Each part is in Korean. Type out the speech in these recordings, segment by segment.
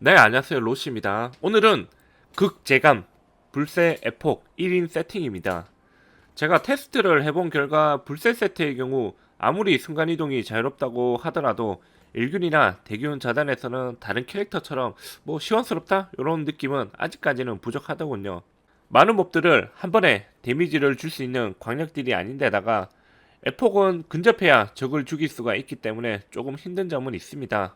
네, 안녕하세요. 로시입니다. 오늘은 극재감 불새 에폭 1인 세팅입니다. 제가 테스트를 해본 결과 불새 세트의 경우 아무리 순간이동이 자유롭다고 하더라도 일균이나 대균 자단에서는 다른 캐릭터처럼 뭐 시원스럽다? 이런 느낌은 아직까지는 부족하더군요. 많은 몹들을 한 번에 데미지를 줄 수 있는 광역딜이 아닌데다가 에폭은 근접해야 적을 죽일 수가 있기 때문에 조금 힘든 점은 있습니다.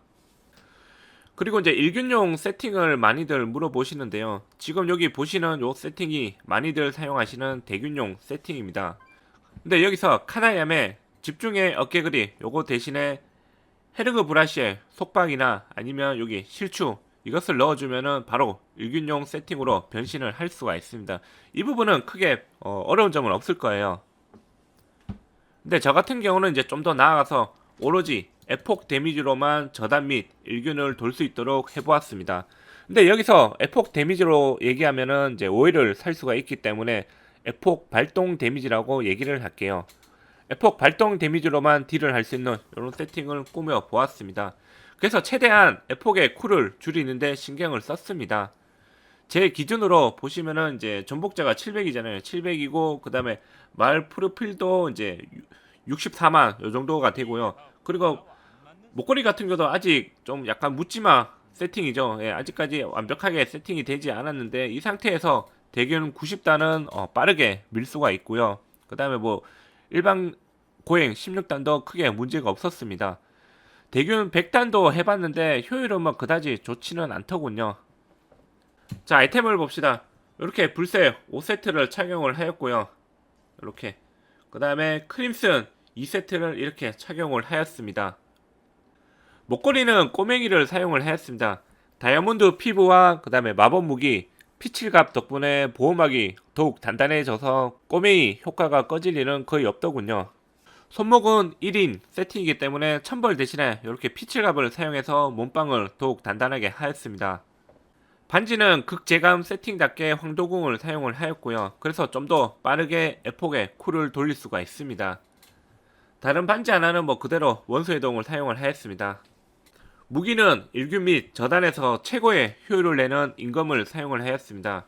그리고 이제 일균용 세팅을 많이들 물어보시는데요. 지금 여기 보시는 요 세팅이 많이들 사용하시는 대균용 세팅입니다. 근데 여기서 카나얌의 집중의 어깨그리 요거 대신에 헤르그 브라시의 속박이나 아니면 여기 실추 이것을 넣어주면은 바로 일균용 세팅으로 변신을 할 수가 있습니다. 이 부분은 크게 어, 어려운 점은 없을 거예요. 근데 저 같은 경우는 이제 좀 더 나아가서 오로지 에폭 데미지로만 저단 및 일균을 돌 수 있도록 해보았습니다. 근데 여기서 에폭 데미지로 얘기하면은 이제 오해를 살 수가 있기 때문에 에폭 발동 데미지라고 얘기를 할게요. 에폭 발동 데미지로만 딜을 할 수 있는 이런 세팅을 꾸며 보았습니다. 그래서 최대한 에폭의 쿨을 줄이는데 신경을 썼습니다. 제 기준으로 보시면은 이제 전복자가 700이잖아요. 700이고 그다음에 말 프로필도 이제 64만 요 정도가 되고요. 그리고 목걸이 같은 경우도 아직 좀 약간 묻지마 세팅이죠. 예, 아직까지 완벽하게 세팅이 되지 않았는데 이 상태에서 대균 90단은 어, 빠르게 밀 수가 있고요. 그 다음에 뭐 일반 고행 16단도 크게 문제가 없었습니다. 대균 100단도 해봤는데 효율은 뭐 그다지 좋지는 않더군요. 자 아이템을 봅시다. 이렇게 불새 5세트를 착용을 하였고요. 이렇게 그 다음에 크림슨 2세트를 이렇게 착용을 하였습니다. 목걸이는 꼬맹이를 사용을 하였습니다. 다이아몬드 피부와 그 다음에 마법 무기 피칠갑 덕분에 보호막이 더욱 단단해져서 꼬맹이 효과가 꺼질 일은 거의 없더군요. 손목은 1인 세팅이기 때문에 천벌 대신에 이렇게 피칠갑을 사용해서 몸빵을 더욱 단단하게 하였습니다. 반지는 극재감 세팅답게 황도궁을 사용을 하였고요. 그래서 좀 더 빠르게 에폭에 쿨을 돌릴 수가 있습니다. 다른 반지 하나는 뭐 그대로 원소해동을 사용을 하였습니다. 무기는 일균 및 저단에서 최고의 효율을 내는 임검을 사용을 하였습니다.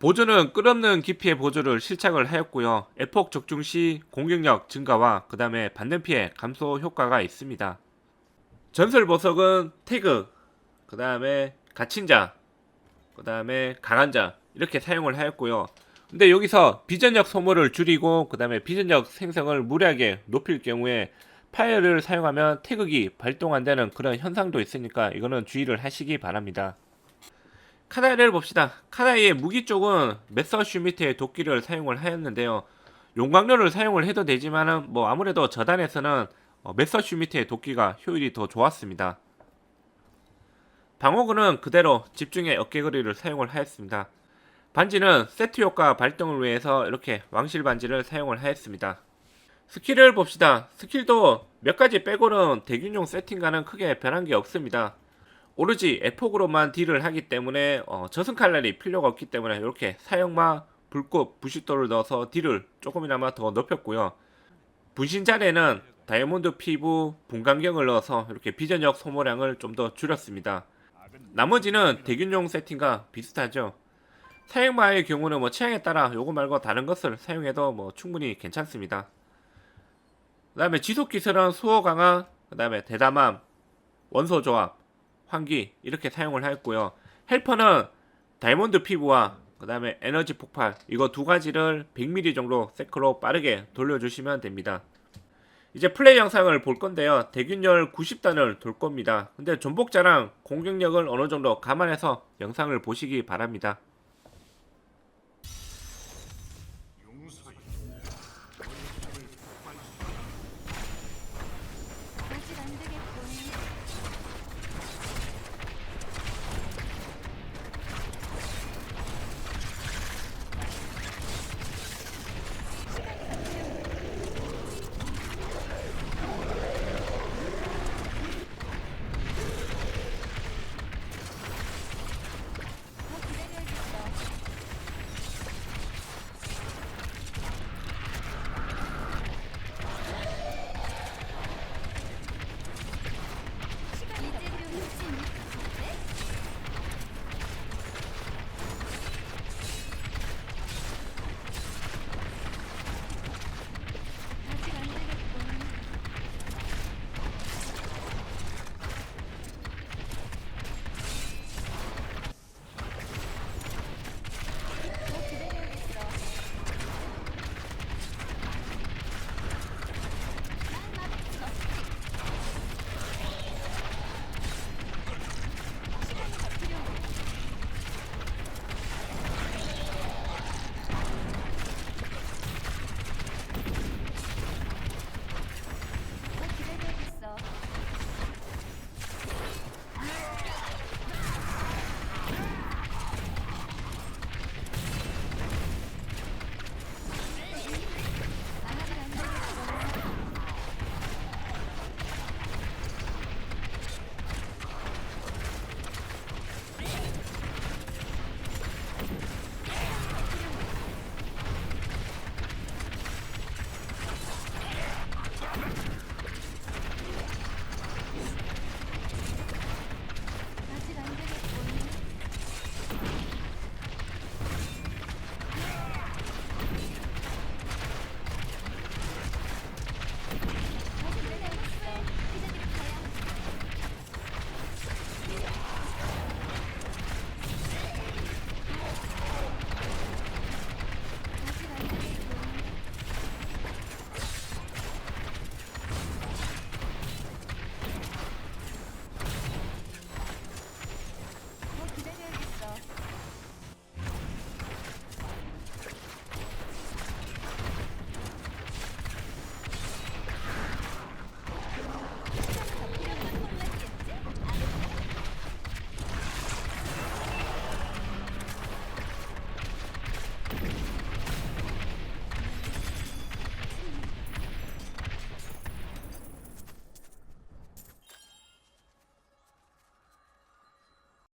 보조는 끝없는 깊이의 보조를 실착을 하였고요. 에폭 적중 시 공격력 증가와 그 다음에 받는 피해 감소 효과가 있습니다. 전설 보석은 태그, 그 다음에 갇힌 자, 그 다음에 강한 자 이렇게 사용을 하였고요. 근데 여기서 비전력 소모를 줄이고 그 다음에 비전력 생성을 무리하게 높일 경우에 파이어를 사용하면 태극이 발동한다는 그런 현상도 있으니까 이거는 주의를 하시기 바랍니다. 카나이를 봅시다. 카나이의 무기 쪽은 메서슈미트의 도끼를 사용을 하였는데요. 용광로를 사용을 해도 되지만은 뭐 아무래도 저단에서는 어, 메서슈미트의 도끼가 효율이 더 좋았습니다. 방어구는 그대로 집중의 어깨거리를 사용을 하였습니다. 반지는 세트 효과 발동을 위해서 이렇게 왕실 반지를 사용을 하였습니다. 스킬을 봅시다. 스킬도 몇 가지 빼고는 대균용 세팅과는 크게 변한 게 없습니다. 오로지 에폭으로만 딜을 하기 때문에 어, 저승 칼날이 필요가 없기 때문에 이렇게 사형마, 불꽃, 부시도를 넣어서 딜을 조금이나마 더 높였고요. 분신자에는 다이아몬드 피부, 분광경을 넣어서 이렇게 비전력 소모량을 좀 더 줄였습니다. 나머지는 대균용 세팅과 비슷하죠. 사용마의 경우는 뭐 취향에 따라 요거 말고 다른 것을 사용해도 뭐 충분히 괜찮습니다. 그 다음에 지속 기술은 수호 강화, 그 다음에 대담함, 원소 조합, 환기 이렇게 사용을 하였고요. 헬퍼는 다이몬드 피부와 그 다음에 에너지 폭발 이거 두 가지를 100mm 정도 세크로 빠르게 돌려주시면 됩니다. 이제 플레이 영상을 볼 건데요. 대균열 90단을 돌 겁니다. 근데 전복자랑 공격력을 어느 정도 감안해서 영상을 보시기 바랍니다.